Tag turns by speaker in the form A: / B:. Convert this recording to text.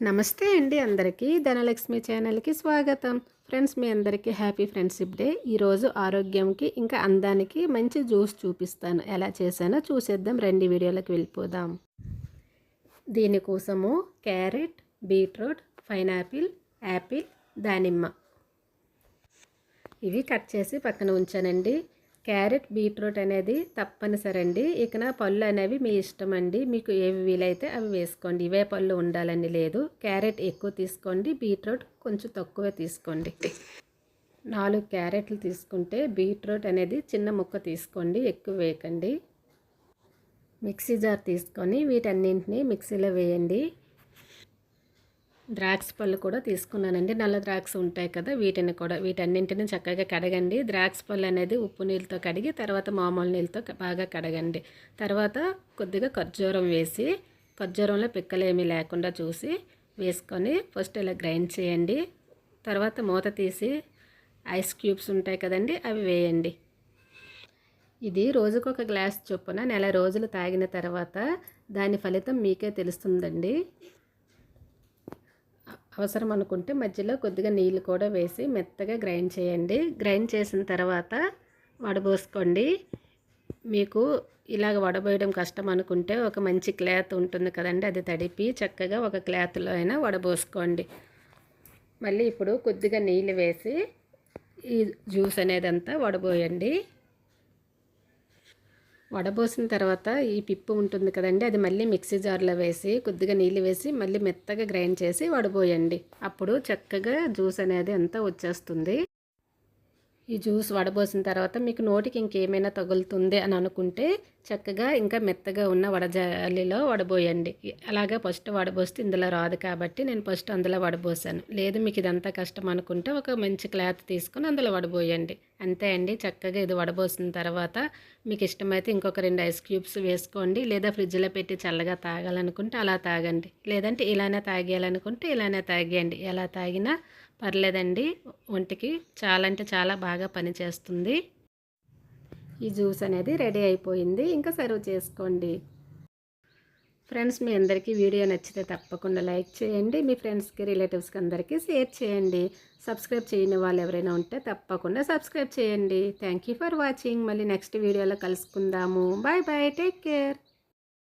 A: నమస్తే అండి అందరికీ. ధనలక్ష్మి ఛానల్కి స్వాగతం. ఫ్రెండ్స్ మీ అందరికీ హ్యాపీ ఫ్రెండ్షిప్ డే. ఈరోజు ఆరోగ్యంకి ఇంకా అందానికి మంచి జ్యూస్ చూపిస్తాను. ఎలా చేశానో చూసేద్దాం. రెండు వీడియోలకు వెళ్ళిపోదాం. దీనికోసము క్యారెట్ బీట్రూట్ పైనాపిల్ యాపిల్ దానిమ్మ. ఇవి కట్ చేసి పక్కన ఉంచానండి. క్యారెట్ బీట్రూట్ అనేది తప్పనిసరండి. ఇకన ఇక పళ్ళు అనేవి మీ ఇష్టం అండి మీకు ఏవి వీలైతే అవి వేసుకోండి. ఇవే పళ్ళు ఉండాలని లేదు. క్యారెట్ ఎక్కువ తీసుకోండి. బీట్రూట్ కొంచెం తక్కువ తీసుకోండి. నాలుగు క్యారెట్లు తీసుకుంటే బీట్రూట్ అనేది చిన్న ముక్క తీసుకోండి. ఎక్కువ వేయకండి. మిక్సీ జార్ తీసుకొని వీటన్నింటినీ మిక్సీలో వేయండి. ద్రాక్ష పళ్ళు కూడా తీసుకున్నానండి. నల్ల ద్రాక్ష ఉంటాయి కదా వీటిని కూడా వీటన్నింటిని చక్కగా కడగండి. ద్రాక్ష పళ్ళు అనేది ఉప్పు నీళ్ళతో కడిగి తర్వాత మామూలు నీళ్ళతో బాగా కడగండి. తర్వాత కొద్దిగా ఖర్జూరం వేసి ఖర్జూరంలో పిక్కలేమీ లేకుండా చూసి వేసుకొని ఫస్ట్ ఇలా గ్రైండ్ చేయండి. తర్వాత మూత తీసి ఐస్ క్యూబ్స్ ఉంటాయి కదండి అవి వేయండి. ఇది రోజుకు ఒక గ్లాస్ చొప్పున నెల రోజులు తాగిన తర్వాత దాని ఫలితం మీకే తెలుస్తుందండి. అవసరం అనుకుంటే మధ్యలో కొద్దిగా నీళ్ళు కూడా వేసి మెత్తగా గ్రైండ్ చేయండి. గ్రైండ్ చేసిన తర్వాత వడబోసుకోండి. మీకు ఇలాగ వడబోయడం కష్టం అనుకుంటే ఒక మంచి క్లాత్ ఉంటుంది కదండి అది తడిపి చక్కగా ఒక క్లాత్లో అయినా వడబోసుకోండి. మళ్ళీ ఇప్పుడు కొద్దిగా నీళ్ళు వేసి ఈ జ్యూస్ అనేది అంతా వడబోయండి. వడబోసిన తర్వాత ఈ పిప్పు ఉంటుంది కదండి అది మళ్ళీ మిక్సీ జార్లో వేసి కొద్దిగా నీళ్ళు వేసి మళ్ళీ మెత్తగా గ్రైండ్ చేసి వడబోయండి. అప్పుడు చక్కగా జ్యూస్ అనేది అంతా వచ్చేస్తుంది. ఈ జ్యూస్ వడబోసిన తర్వాత మీకు నోటికి ఇంకేమైనా తగులుతుంది అని అనుకుంటే చక్కగా ఇంకా మెత్తగా ఉన్న వడజాలిలో వడబోయండి. అలాగే ఫస్ట్ వడబోస్తే ఇందులో రాదు కాబట్టి నేను ఫస్ట్ అందులో వడబోసాను. లేదు మీకు ఇదంతా కష్టం అనుకుంటే ఒక మంచి క్లాత్ తీసుకొని అందులో వడబోయండి. అంతే అండి. చక్కగా ఇది వడబోసిన తర్వాత మీకు ఇష్టమైతే ఇంకొక రెండు ఐస్ క్యూబ్స్ వేసుకోండి. లేదా ఫ్రిడ్జ్లో పెట్టి చల్లగా తాగాలనుకుంటే అలా తాగండి. లేదంటే ఇలానే తాగేయాలనుకుంటే ఇలానే తాగేయండి. ఎలా తాగినా పర్లేదండి. ఒంటికి చాలా అంటే చాలా బాగా పనిచేస్తుంది ఈ జ్యూస్ అనేది రెడీ అయిపోయింది. ఇంకా సర్వ్ చేసుకోండి. ఫ్రెండ్స్ మీ అందరికీ వీడియో నచ్చితే తప్పకుండా లైక్ చేయండి. మీ ఫ్రెండ్స్కి రిలేటివ్స్కి అందరికీ షేర్ చేయండి. సబ్స్క్రైబ్ చేయని వాళ్ళు ఎవరైనా ఉంటే తప్పకుండా సబ్స్క్రైబ్ చేయండి. Thank for watching. మళ్ళీ నెక్స్ట్ వీడియోలో కలుసుకుందాము. Bye bye. Take care.